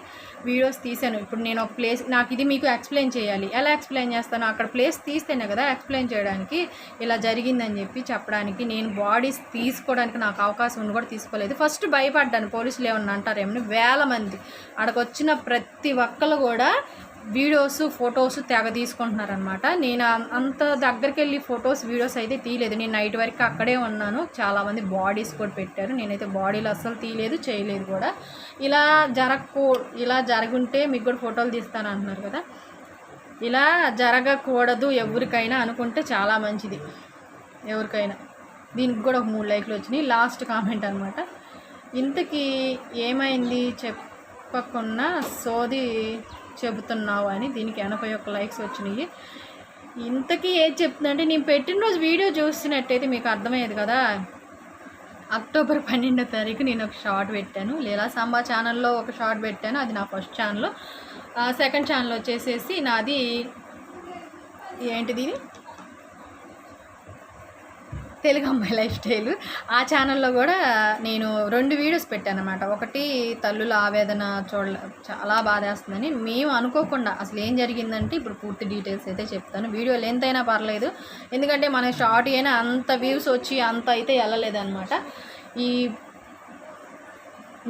వీడియోస్ తీసాను. ఇప్పుడు నేను ఒక ప్లేస్ నాకు ఇది మీకు ఎక్స్ప్లెయిన్ చేయాలి. ఎలా ఎక్స్ప్లెయిన్ చేస్తాను? అక్కడ ప్లేస్ తీస్తేనే కదా ఎక్స్ప్లెయిన్ చేయడానికి ఇలా జరిగిందని చెప్పి చెప్పడానికి నేను బాడీస్ తీసుకోవడానికి నాకు అవకాశం ఉండి కూడా తీసుకోలేదు. ఫస్ట్ భయపడ్డాను. పోలీసులు ఏమన్నా అంటారేమని వేల మంది. అక్కడికి వచ్చిన ప్రతి ఒక్కరు కూడా వీడియోస్ ఫొటోస్ తెగ తీసుకుంటున్నారనమాట నేను అంత దగ్గరికి వెళ్ళి ఫొటోస్ వీడియోస్ అయితే తీయలేదు. నేను నైట్ వరకు అక్కడే ఉన్నాను. చాలామంది బాడీస్ కూడా పెట్టారు. నేనైతే బాడీలు అస్సలు తీయలేదు చేయలేదు కూడా. ఇలా జరగకూ ఇలా జరుగుంటే మీకు కూడా ఫోటోలు తీస్తాను అంటున్నారు కదా. ఇలా జరగకూడదు ఎవరికైనా అనుకుంటే చాలా మంచిది. ఎవరికైనా. దీనికి కూడా ఒక మూడు లైక్లు వచ్చినాయి. లాస్ట్ కామెంట్ అనమాట ఇంతకీ ఏమైంది? చెప్పకుండా సోది చెబుతున్నావు అని దీనికి ఎనభై ఒక్క లైక్స్ వచ్చినాయి. ఇంతకీ ఏది చెప్తుందంటే నేను పెట్టిన రోజు వీడియో చూస్తున్నట్టయితే మీకు అర్థమయ్యేది కదా. అక్టోబర్ పన్నెండో తారీఖు నేను ఒక షార్ట్ పెట్టాను. లీలా సాంబా ఛానల్లో ఒక షార్ట్ పెట్టాను. అది నా ఫస్ట్ ఛానల్. సెకండ్ ఛానల్ వచ్చేసేసి నాది ఏంటిది తెలుగు అమ్మాయి లైఫ్ స్టైల్. ఆ ఛానల్లో కూడా నేను రెండు వీడియోస్ పెట్టాను అనమాట ఒకటి తల్లుల ఆవేదన చూడ చాలా బాధేస్తుందని. మేము అనుకోకుండా అసలు ఏం జరిగిందంటే ఇప్పుడు పూర్తి డీటెయిల్స్ అయితే చెప్తాను. వీడియో లెంత్ అయినా పర్లేదు. ఎందుకంటే మన షార్ట్ అయినా అంత వ్యూస్ వచ్చి అంత అయితే వెళ్ళలేదన్నమాట ఈ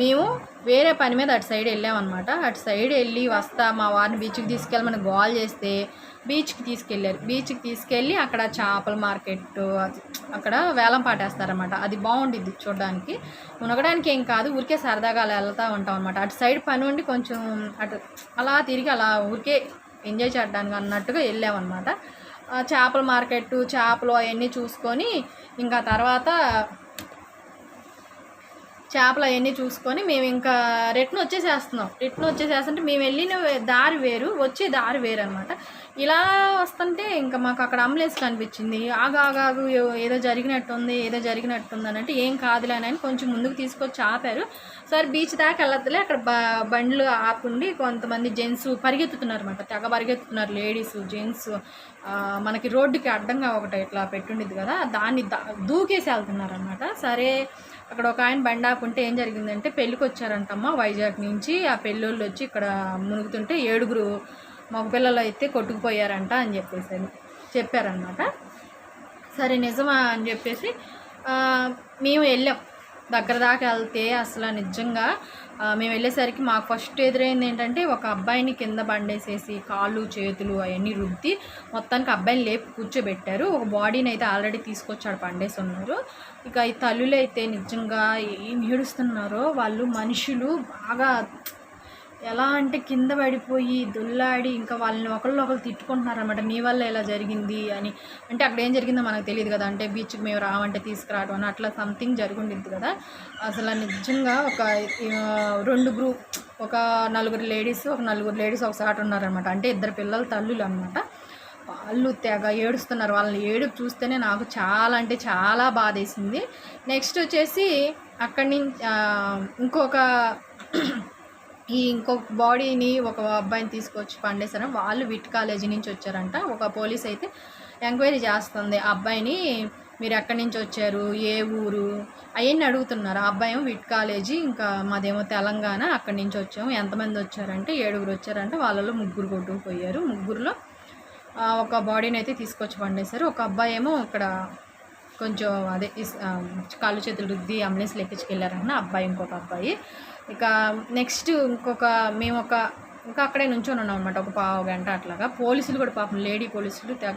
మేము వేరే పని మీద అటు సైడ్ వెళ్ళామన్నమాట. అటు సైడ్ వెళ్ళి వస్తా మా వారిని బీచ్కి తీసుకెళ్ళమని గోల్ చేస్తే బీచ్కి తీసుకెళ్ళారు. బీచ్కి తీసుకెళ్ళి అక్కడ చేపల మార్కెట్ అది అక్కడ వేలం పాటేస్తారనమాట అది బాగుండిద్ది చూడడానికి. మునగడానికి ఏం కాదు ఊరికే సరదాగా అలా వెళ్తూ ఉంటాం అనమాట అటు సైడ్ పని ఉండి కొంచెం అటు అలా తిరిగి అలా ఊరికే ఎంజాయ్ చేయడానికి అన్నట్టుగా వెళ్ళామన్నమాట. చేపల మార్కెట్ చేపలు అవన్నీ చూసుకొని ఇంకా తర్వాత చేపలు అవన్నీ చూసుకొని మేము ఇంకా రిటర్న్ వచ్చేసేస్తున్నాం. రిటర్న్ వచ్చేసేస్తుంటే మేము వెళ్ళిన దారి వేరు వచ్చే దారి వేరు అనమాట ఇలా వస్తుంటే ఇంకా మాకు అక్కడ అంబులెన్స్ కనిపించింది ఆగు ఏదో జరిగినట్టు ఉంది ఏదో జరిగినట్టుంది ఏదో జరిగినట్టుంది అని అంటే ఏం కాదులే అని కొంచెం ముందుకు తీసుకొచ్చి ఆపారు. సరే బీచ్ దాకా వెళ్ళద్దులే అక్కడ బ బండ్లు ఆపుండి కొంతమంది జెంట్స్ పరిగెత్తుతున్నారు అనమాట తెగ పరిగెత్తుతున్నారు లేడీస్ జెంట్స్. మనకి రోడ్డుకి అడ్డంగా ఒకటి ఇట్లా పెట్టుండేది కదా దాన్ని దా దూకేసి వెళ్తున్నారు అనమాట సరే అక్కడ ఒక ఆయన బండి ఆపుంటే ఏం జరిగిందంటే పెళ్ళికి వచ్చారంటమ్మ వైజాగ్ నుంచి. ఆ పెళ్ళోళ్ళు వచ్చి ఇక్కడ మునుగుతుంటే ఏడుగురు మగపిల్లలు అయితే కొట్టుకుపోయారంట అని చెప్పేసి చెప్పారనమాట సరే నిజమా అని చెప్పేసి మేము వెళ్ళాం. దగ్గర దాకా వెళ్తే అసలు నిజంగా మేము వెళ్ళేసరికి మాకు ఫస్ట్ ఎదురైంది ఏంటంటే ఒక అబ్బాయిని కింద బండేసేసి కాళ్ళు చేతులు అవన్నీ రుద్ది మొత్తానికి అబ్బాయిని లేపి కూర్చోబెట్టారు. ఒక బాడీని అయితే ఆల్రెడీ తీసుకొచ్చాడు పండేసి ఉన్నారు. ఇక ఈ తల్లులు అయితే నిజంగా ఏం ఏడుస్తున్నారో వాళ్ళు మనుషులు బాగా ఎలా అంటే కింద పడిపోయి దొల్లాడి ఇంకా వాళ్ళని ఒకళ్ళు ఒకళ్ళు తిట్టుకుంటున్నారు అనమాట నీ వల్ల ఎలా జరిగింది అని. అంటే అక్కడ ఏం జరిగిందో మనకు తెలియదు కదా. అంటే బీచ్కి మేము రావంటే తీసుకురావడం అని అట్లా సంథింగ్ జరుగుండిద్ది కదా. అసలు నిజంగా ఒక రెండు గ్రూప్ ఒక నలుగురు లేడీస్ ఒక నలుగురు లేడీస్ ఒక సాట ఉన్నారనమాట అంటే ఇద్దరు పిల్లల తల్లులు అనమాట వాళ్ళు తెగ ఏడుస్తున్నారు. వాళ్ళని ఏడుపు చూస్తేనే నాకు చాలా అంటే చాలా బాధేసింది. నెక్స్ట్ వచ్చేసి అక్కడి నుంచి ఇంకొక ఈ ఇంకొక బాడీని ఒక అబ్బాయిని తీసుకొచ్చి పండేశారు. వాళ్ళు విట్ కాలేజీ నుంచి వచ్చారంట. ఒక పోలీస్ అయితే ఎంక్వైరీ చేస్తుంది. ఆ అబ్బాయిని మీరు ఎక్కడి నుంచి వచ్చారు? ఏ ఊరు? అవన్నీ అడుగుతున్నారు. ఆ అబ్బాయి ఏమో విట్ కాలేజీ ఇంకా మాదేమో తెలంగాణ అక్కడి నుంచి వచ్చాము. ఎంతమంది వచ్చారంటే ఏడుగురు వచ్చారంటే. వాళ్ళలో ముగ్గురు కొట్టుకుపోయారు ముగ్గురులో ఒక బాడీని అయితే తీసుకొచ్చి పండేశారు. ఒక అబ్బాయి ఏమో ఇక్కడ కొంచెం అదే కాళ్ళు చేతులు రుద్ది అంబులెన్స్ లెక్కించుకెళ్ళారన్న అబ్బాయి ఇంకొక అబ్బాయి. ఇక నెక్స్ట్ ఇంకొక మేము ఒక ఇంకా అక్కడే నుంచొని ఉన్నాం అనమాట ఒక పావు గంట అట్లాగా. పోలీసులు కూడా పాపం లేడీ పోలీసులు తెగ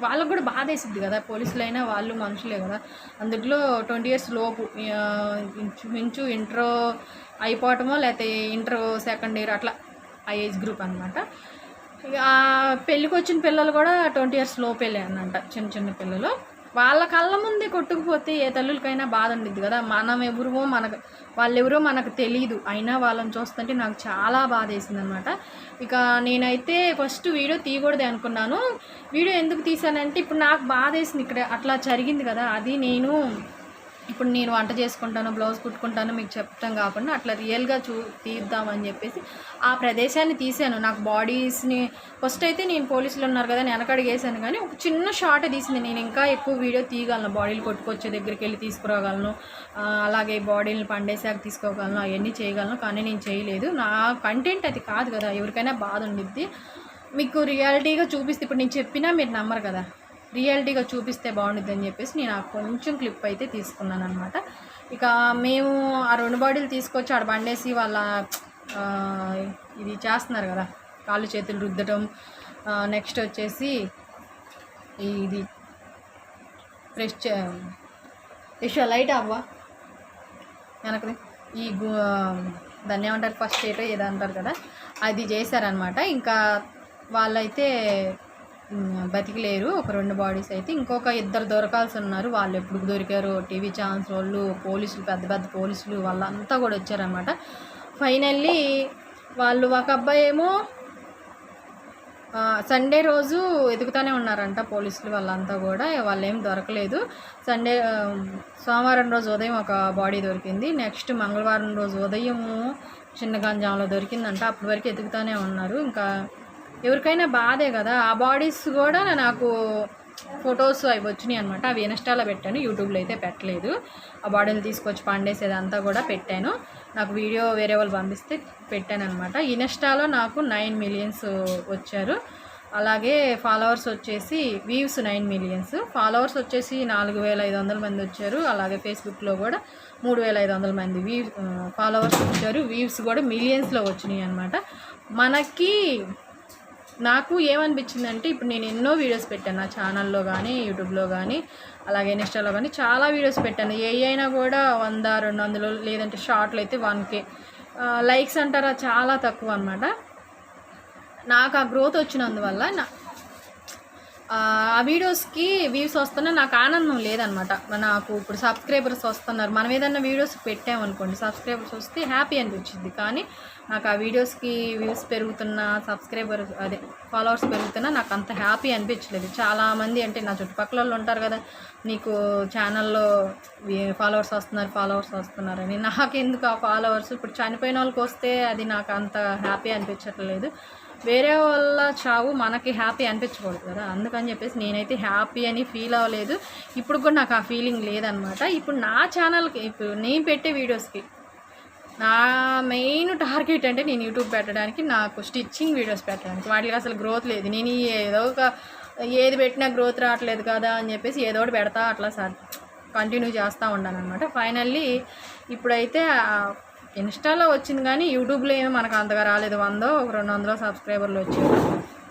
వాళ్ళకు కూడా బాధ వేసిద్ది కదా. పోలీసులు అయినా వాళ్ళు మనుషులే కదా. అందులో ట్వంటీ ఇయర్స్ లోపు ఆ, ఇంచుమించు ఇంటర్ అయిపోవటమో లేకపోతే ఇంటర్ సెకండ్ ఇయర్ అట్లా ఆ ఏజ్ గ్రూప్ అనమాట ఇక పెళ్ళికి వచ్చిన పిల్లలు కూడా ట్వంటీ ఇయర్స్ లోపేలే అనమాట చిన్న చిన్న పిల్లలు. వాళ్ళ కళ్ళ ముందే కొట్టుకుపోతే ఏ తల్లులకైనా బాధ ఉండిద్ది కదా. మనం ఎవరో మనకు వాళ్ళెవరో మనకు తెలియదు అయినా వాళ్ళని చూస్తుంటే నాకు చాలా బాధ వేసిందనమాట. ఇక నేనైతే ఫస్ట్ వీడియో తీయకూడదు అనుకున్నాను. వీడియో ఎందుకు తీసానంటే ఇప్పుడు నాకు బాధ వేసింది ఇక్కడ. అట్లా జరిగింది కదా. అది నేను ఇప్పుడు నేను వంట చేసుకుంటాను బ్లౌజ్ కుట్టుకుంటాను మీకు చెప్తాం కాకుండా అట్లా రియల్గా చూ తీద్దామని చెప్పేసి ఆ ప్రదేశాన్ని తీసాను. నాకు బాడీస్ని ఫస్ట్ అయితే నేను పోలీసులు ఉన్నారు కదా నేను వెనకడికి వేసాను కానీ ఒక చిన్న షార్ట్ తీసింది. నేను ఇంకా ఎక్కువ వీడియో తీయగలను బాడీలు కొట్టుకొచ్చే దగ్గరికి వెళ్ళి తీసుకురాగలను అలాగే బాడీని పండేసాక తీసుకోగలను అవన్నీ చేయగలను కానీ నేను చేయలేదు. నా కంటెంట్ అది కాదు కదా ఎవరికైనా బాధ ఉండిద్ది. మీకు రియాలిటీగా చూపిస్తే ఇప్పుడు నేను చెప్పినా మీరు నమ్మరు కదా. రియాలిటీగా చూపిస్తే బాగుంటుంది అని చెప్పేసి నేను ఆ కొంచెం క్లిప్ అయితే తీసుకున్నాను అనమాట ఇక మేము ఆ రెండు బాడీలు తీసుకొచ్చి ఆడ బండేసి వాళ్ళ ఇది చేస్తున్నారు కదా కాళ్ళు చేతులు రుద్దటం నెక్స్ట్ వచ్చేసి ఇది ఫ్రెష్ ఫ్రెష్ లైట్ అవ్వా వెనకది ఈ గు దాన్ని ఏమంటారు? ఫస్ట్ ఏటో ఏదో అంటారు కదా అది చేశారనమాట ఇంకా వాళ్ళైతే బతికిలేరు. ఒక రెండు బాడీస్ అయితే. ఇంకొక ఇద్దరు దొరకాల్సి ఉన్నారు వాళ్ళు ఎప్పుడు దొరికారు? టీవీ ఛానల్స్ వాళ్ళు పోలీసులు పెద్ద పెద్ద పోలీసులు వాళ్ళంతా కూడా వచ్చారనమాట ఫైనల్లీ వాళ్ళు ఒక అబ్బాయి ఏమో సండే రోజు ఎదుగుతూనే ఉన్నారంట పోలీసులు వాళ్ళంతా కూడా. వాళ్ళు ఏం దొరకలేదు సండే సోమవారం రోజు ఉదయం ఒక బాడీ దొరికింది. నెక్స్ట్ మంగళవారం రోజు ఉదయం చిన్న గంజాంలో దొరికిందంట. అప్పటి వరకు ఎదుగుతూనే ఉన్నారు. ఇంకా ఎవరికైనా బాధే కదా. ఆ బాడీస్ కూడా నాకు ఫొటోస్ అవి వచ్చినాయి అనమాట అవి ఇన్స్టాలో పెట్టాను. యూట్యూబ్లో అయితే పెట్టలేదు. ఆ బాడీలు తీసుకొచ్చి పండేసేదంతా కూడా పెట్టాను. నాకు వీడియో వేరే వాళ్ళు పంపిస్తే పెట్టాను అనమాట ఇన్స్టాలో నాకు నైన్ మిలియన్స్ వచ్చారు. అలాగే ఫాలోవర్స్ వచ్చేసి వ్యూస్ నైన్ మిలియన్స్ ఫాలోవర్స్ వచ్చేసి నాలుగు వేల ఐదు వందల మంది వచ్చారు. అలాగే ఫేస్బుక్లో కూడా మూడు వేల ఐదు వందల మంది వ్యూ ఫాలోవర్స్ వచ్చారు. వ్యూస్ కూడా మిలియన్స్లో వచ్చినాయి అనమాట మనకి నాకు ఏమనిపించిందంటే ఇప్పుడు నేను ఎన్నో వీడియోస్ పెట్టాను నా ఛానల్లో కానీ యూట్యూబ్లో కానీ అలాగే ఇన్స్టాలో కానీ చాలా వీడియోస్ పెట్టాను. ఏ అయినా కూడా వంద రెండు వందలు లేదంటే షార్ట్లు అయితే వన్ కే. లైక్స్ అంటారా? చాలా తక్కువ అనమాట నాకు ఆ గ్రోత్ వచ్చినందువల్ల నా ఆ వీడియోస్కి వ్యూస్ వస్తున్నా నాకు ఆనందం లేదనమాట. నాకు ఇప్పుడు సబ్స్క్రైబర్స్ వస్తున్నారు. మనం ఏదైనా వీడియోస్ పెట్టామనుకోండి సబ్స్క్రైబర్స్ వస్తే హ్యాపీ అనిపించింది. కానీ నాకు ఆ వీడియోస్కి వ్యూస్ పెరుగుతున్నా సబ్స్క్రైబర్ అదే ఫాలోవర్స్ పెరుగుతున్నా నాకు అంత హ్యాపీ అనిపించలేదు. చాలామంది అంటే నా చుట్టుపక్కల వాళ్ళు ఉంటారు కదా నీకు ఛానల్లో ఫాలోవర్స్ వస్తున్నారు ఫాలోవర్స్ వస్తున్నారని. నాకెందుకు ఆ ఫాలోవర్స్? ఇప్పుడు చనిపోయిన వాళ్ళకి వస్తే అది నాకు అంత హ్యాపీ అనిపించట్లేదు. వేరే వాళ్ళ చావు మనకి హ్యాపీ అనిపించకూడదు కదా. అందుకని చెప్పేసి నేనైతే హ్యాపీ అని ఫీల్ అవ్వలేదు. ఇప్పుడు కూడా నాకు ఆ ఫీలింగ్ లేదనమాట. ఇప్పుడు నా ఛానల్కి ఇప్పుడు నేను పెట్టే వీడియోస్కి నా మెయిన్ టార్గెట్ అంటే నేను యూట్యూబ్ పెట్టడానికి నాకు స్టిచ్చింగ్ వీడియోస్ పెట్టడానికి. వాటికి అసలు గ్రోత్ లేదు. నేను ఏదో ఒక ఏది పెట్టినా గ్రోత్ రావట్లేదు కదా అని చెప్పేసి ఏదో ఒకటి పెడతా అట్లా సార్ కంటిన్యూ చేస్తూ ఉన్నాను అనమాట ఫైనల్లీ ఇప్పుడైతే ఇన్స్టాలో వచ్చింది కానీ యూట్యూబ్లో ఏమి మనకు అంతగా రాలేదు. వందో ఒక రెండు వందల సబ్స్క్రైబర్లు వచ్చారు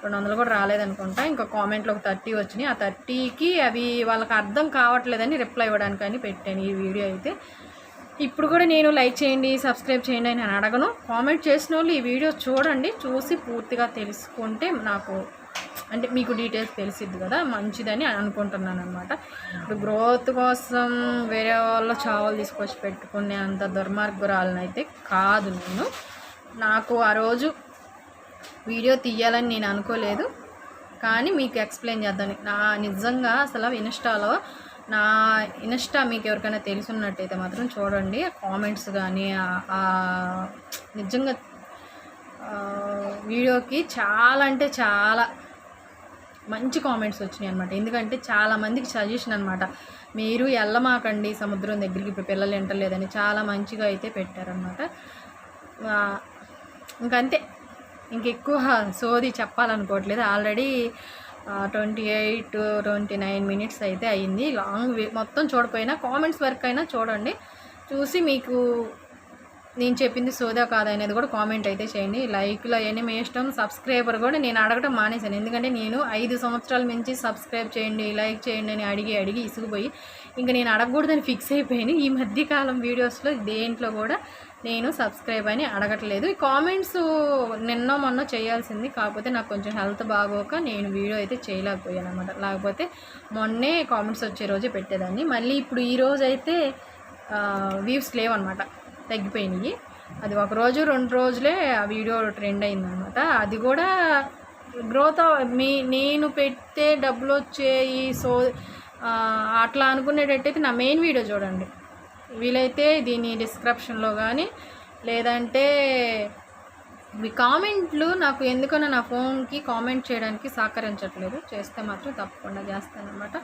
రెండు వందలు కూడా రాలేదనుకుంటా ఇంకా కామెంట్లో ఒక థర్టీ వచ్చినాయి. ఆ థర్టీకి అవి వాళ్ళకి అర్థం కావట్లేదని రిప్లై ఇవ్వడానికని పెట్టాను ఈ వీడియో అయితే. ఇప్పుడు కూడా నేను లైక్ చేయండి సబ్స్క్రైబ్ చేయండి అని నేను అడగను. కామెంట్ చేసిన వాళ్ళు ఈ వీడియో చూడండి. చూసి పూర్తిగా తెలుసుకుంటే నాకు అంటే మీకు డీటెయిల్స్ తెలిసిద్ది కదా మంచిదని అనుకుంటున్నాను అనమాట ఇప్పుడు గ్రోత్ కోసం వేరే వాళ్ళ చావలు తీసుకొచ్చి పెట్టుకునే అంత దుర్మార్గురాలనైతే కాదు నేను. నాకు ఆ రోజు వీడియో తీయాలని నేను అనుకోలేదు కానీ మీకు ఎక్స్ప్లెయిన్ చేద్దాను నా నిజంగా అసలు ఇన్స్టాలో నా ఇన్స్టా మీకు ఎవరికైనా తెలుసున్నట్టయితే మాత్రం చూడండి. కామెంట్స్ కానీ నిజంగా వీడియోకి చాలా అంటే చాలా మంచి కామెంట్స్ వచ్చినాయి అనమాట ఎందుకంటే చాలామందికి సజెషన్ అనమాట మీరు వెళ్ళమాకండి సముద్రం దగ్గరికి ఇప్పుడు పిల్లలు ఎంటలేదని చాలా మంచిగా అయితే పెట్టారనమాట ఇంకంతే. ఇంకెక్కువ సోది చెప్పాలనుకోవట్లేదు. Already twenty eight twenty nine minutes అయితే అయింది లాంగ్ వే- మొత్తం చూడపోయినా కామెంట్స్ వరకు అయినా చూడండి. చూసి మీకు నేను చెప్పింది సోదా కాదనేది అనేది కూడా కామెంట్ అయితే చేయండి. లైక్లు అవన్నీ మీ ఇష్టం. సబ్స్క్రైబర్ కూడా నేను అడగటం మానేశాను. ఎందుకంటే నేను ఐదు సంవత్సరాల నుంచి సబ్స్క్రైబ్ చేయండి లైక్ చేయండి అని అడిగి అడిగి ఇసుకుపోయి ఇంకా నేను అడగకూడదని ఫిక్స్ అయిపోయాను. ఈ మధ్యకాలం వీడియోస్లో దేంట్లో కూడా నేను సబ్స్క్రైబ్ అని అడగట్లేదు. కామెంట్స్ నిన్న మొన్న చేయాల్సింది. కాకపోతే నాకు కొంచెం హెల్త్ బాగోక నేను వీడియో అయితే చేయలేకపోయాను అనమాట లేకపోతే మొన్నే కామెంట్స్ వచ్చే రోజే పెట్టేదాన్ని. మళ్ళీ ఇప్పుడు ఈ రోజు అయితే వ్యూస్ లేవన్నమాట. తగ్గిపోయినాయి. అది ఒక రోజు రెండు రోజులే ఆ వీడియో ట్రెండ్ అయిందనమాట. అది కూడా గ్రోత్ మీ నేను పెట్టే డబ్బులు వచ్చేయి సో అట్లా అనుకునేటట్టయితే నా మెయిన్ వీడియో చూడండి. వీలైతే దీని డిస్క్రిప్షన్లో కానీ లేదంటే మీ కామెంట్లు నాకు ఎందుకనో నా ఫోన్కి కామెంట్ చేయడానికి సహకరించట్లేదు. చేస్తే మాత్రం తప్పకుండా చేస్తానన్నమాట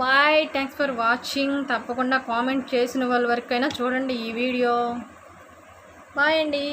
బాయ్ థ్యాంక్స్ ఫర్ వాచింగ్ తప్పకుండా కామెంట్ చేసిన వాళ్ళ వరకైనా చూడండి ఈ వీడియో బాయ్ అండి.